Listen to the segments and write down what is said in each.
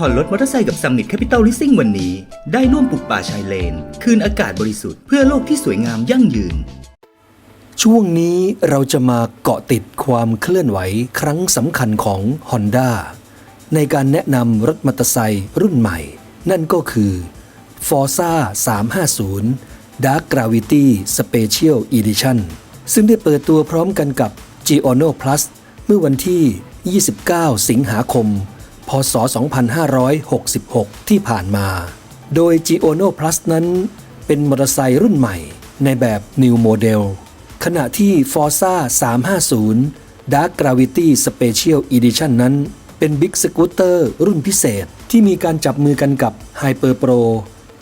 ผ่อนรถมอเตอร์ไซค์กับซัมมิตแคปิตอลลิสซิ่งวันนี้ ได้ร่วมปลูกป่าชายเลน คืนอากาศบริสุทธิ์เพื่อโลกที่สวยงามยั่งยืน ช่วงนี้เราจะมาเกาะติดความเคลื่อนไหวครั้งสำคัญของ Honda ในการแนะนำรถมอเตอร์ไซค์รุ่นใหม่ นั่นก็คือ Forza 350 Dark Gravity Special Edition ซึ่งได้เปิดตัวพร้อมกันกับ g i o n o Plus เมื่อวันที่ 29 สิงหาคม พศ 2566 ที่ผ่านมา โดย g i o n o Plus นั้นเป็นมอเตอร์ไซค์รุ่นใหม่ในแบบ New Model ขณะที่ Forza 350 Dark Gravity Special Edition นั้นเป็น Big Scooter รุ่นพิเศษที่มีการจับมือกันกับ Hyper Pro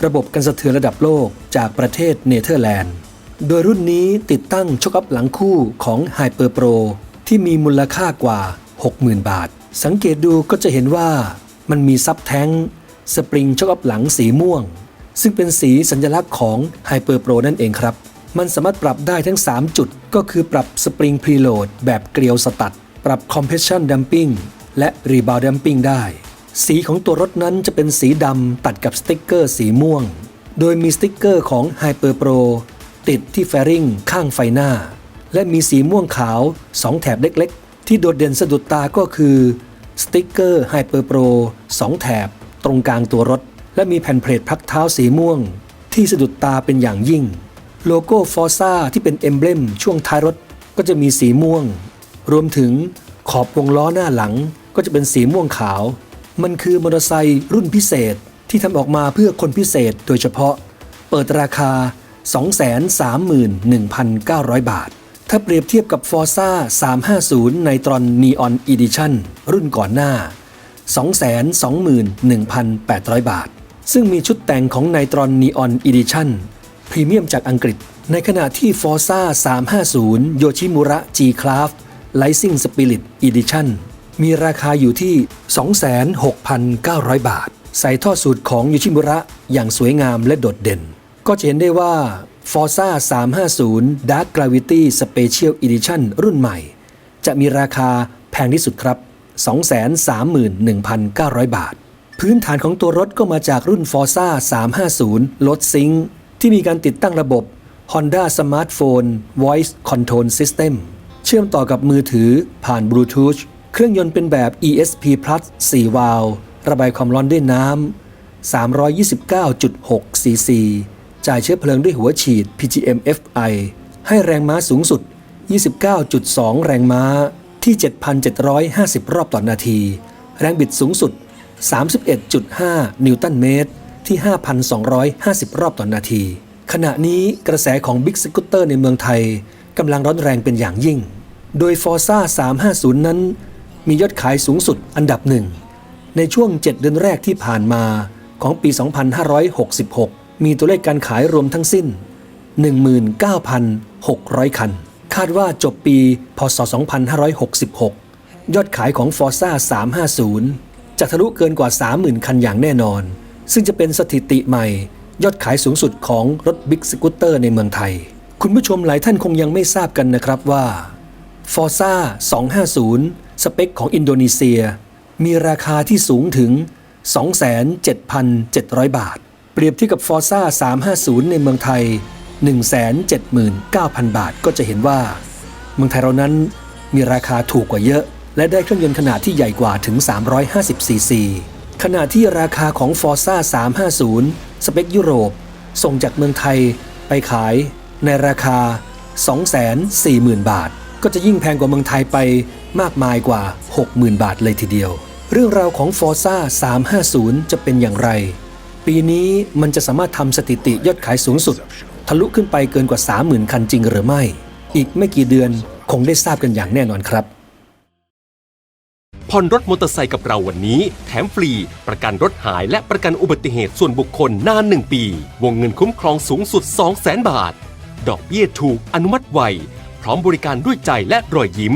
ระบบกันสะเทือนระดับโลกจากประเทศเนเธอร์แลนด์ โดยรุ่นนี้ติดตั้งช็อคอัพหลังคู่ของ Hyper Pro ที่มีมูลค่ากว่า 60,000 บาท สังเกตดูก็จะเห็นว่ามันมีซับแท้งสปริงช็อคอัพหลังสีม่วง ซึ่งเป็นสีสัญลักษณ์ของ Hyper Pro นั่นเองครับ มันสามารถปรับได้ทั้ง 3 จุด ก็คือปรับสปริงพรีโหลดแบบเกลียวสตัด ปรับ Compression Damping และ Rebound Damping ได้ สีของตัวรถนั้นจะเป็นสีดำตัดกับสติ๊กเกอร์สีม่วง โดยมีสติ๊กเกอร์ของ Hyper Pro ติดที่แฟริงข้างไฟหน้า และมีสีม่วงขาว 2 แถบเล็ก ๆ ที่โดดเด่นสะดุดตาก็คือ สติ๊กเกอร์ Hyper Pro 2แถบ ตรงกลางตัวรถ และมีแผ่นเพลทพักเท้าสีม่วง ที่สะดุดตาเป็นอย่างยิ่ง โลโก้ฟอร์ซ่าที่เป็นเอมเบลมช่วงท้ายรถก็จะมีสีม่วง รวมถึงขอบวงล้อหน้าหลังก็จะเป็นสีม่วงขาว มันคือมอเตอร์ไซค์รุ่นพิเศษที่ทำออกมาเพื่อคนพิเศษโดยเฉพาะ เปิดราคา 231,900 บาท ถ้าเปรียบเทียบกับ Forza 350 ในตรอน Neon Edition รุ่นก่อนหน้า 221,800 บาท ซึ่งมีชุดแต่งของไนตรอน Neon Edition พรีเมียมจากอังกฤษ ในขณะที่ Forza 350 Yoshimura G-Craft Rising Spirit Edition มีราคาอยู่ที่ 26,900 บาท ใส่ท่อสูตรของยูชิมุระอย่างสวยงามและโดดเด่น ก็จะเห็นได้ว่า Forza 350 Dark Gravity Special Edition รุ่นใหม่ จะมีราคาแพงที่สุดครับ 231,900 บาท พื้นฐานของตัวรถก็มาจากรุ่น Forza 350 รถซิงค์ที่มีการติดตั้งระบบ Honda Smartphone Voice Control System เชื่อมต่อกับมือถือผ่านบลูทูธเครื่องยนต์เป็นแบบ ESP Plus 4 วาล์วระบายความร้อนด้วยน้ำ329.6 cc จ่ายเชื้อเพลิงด้วยหัวฉีด PGM FI ให้แรงม้าสูงสุด 29.2 แรงม้าที่ 7,750 รอบต่อนนาที แรงบิดสูงสุด 31.5 นิวตันเมตร ที่ 5,250 รอบต่อนนาที ขณะนี้กระแสของ Big Scooter ในเมืองไทยกำลังร้อนแรงเป็นอย่างยิ่ง โดย Forza 350 นั้น มียอดขายสูงสุดอันดับหนึ่ง ในช่วง 7 เดือนแรกที่ผ่านมาของปี 2566 มีตัวเลขการขายรวมทั้งสิ้น 19,600 คัน คาดว่าจบปี พศ 2566 ยอดขายของ Forza 350 จะทะลุเกินกว่า 30,000 คันอย่างแน่นอน ซึ่งจะเป็นสถิติใหม่ ยอดขายสูงสุดของรถบิ๊กสกูตเตอร์ในเมืองไทย คุณผู้ชมหลายท่านคงยังไม่ทราบกันนะครับว่า Forza 250 สเปคของอินโดนีเซีย มีราคาที่สูงถึง 27,700 บาท เปรียบเทียบกับ Forza 350 ในเมืองไทย 179,000 บาทก็จะเห็นว่า เมืองไทยเรานั้นมีราคาถูกกว่าเยอะ และได้เครื่องยนต์ขนาดที่ใหญ่กว่าถึง 350 ซีซีขณะที่ราคาของ Forza 350 สเปคยุโรป ส่งจากเมืองไทยไปขายในราคา 240,000 บาท ก็จะยิ่งแพงกว่าเมืองไทยไปมากมายกว่า 60,000 บาทเลยทีเดียว เรื่องราวของ Forza 350 จะเป็นอย่างไร ปีนี้มันจะสามารถทำสถิติยอดขายสูงสุด ทะลุขึ้นไปเกินกว่า 30,000 คันจริงหรือไม่ อีกไม่กี่เดือนคงได้ทราบกันอย่างแน่นอนครับผ่อนรถมอเตอร์ไซค์กับเราวันนี้ แถมฟรี ประกันรถหายและประกันอุบัติเหตุส่วนบุคคลนาน1ปี วงเงินคุ้มครองสูงสุด 200,000 บาท ดอกเบี้ยถูกอนุมัติไว พร้อมบริการด้วยใจและรอยยิ้ม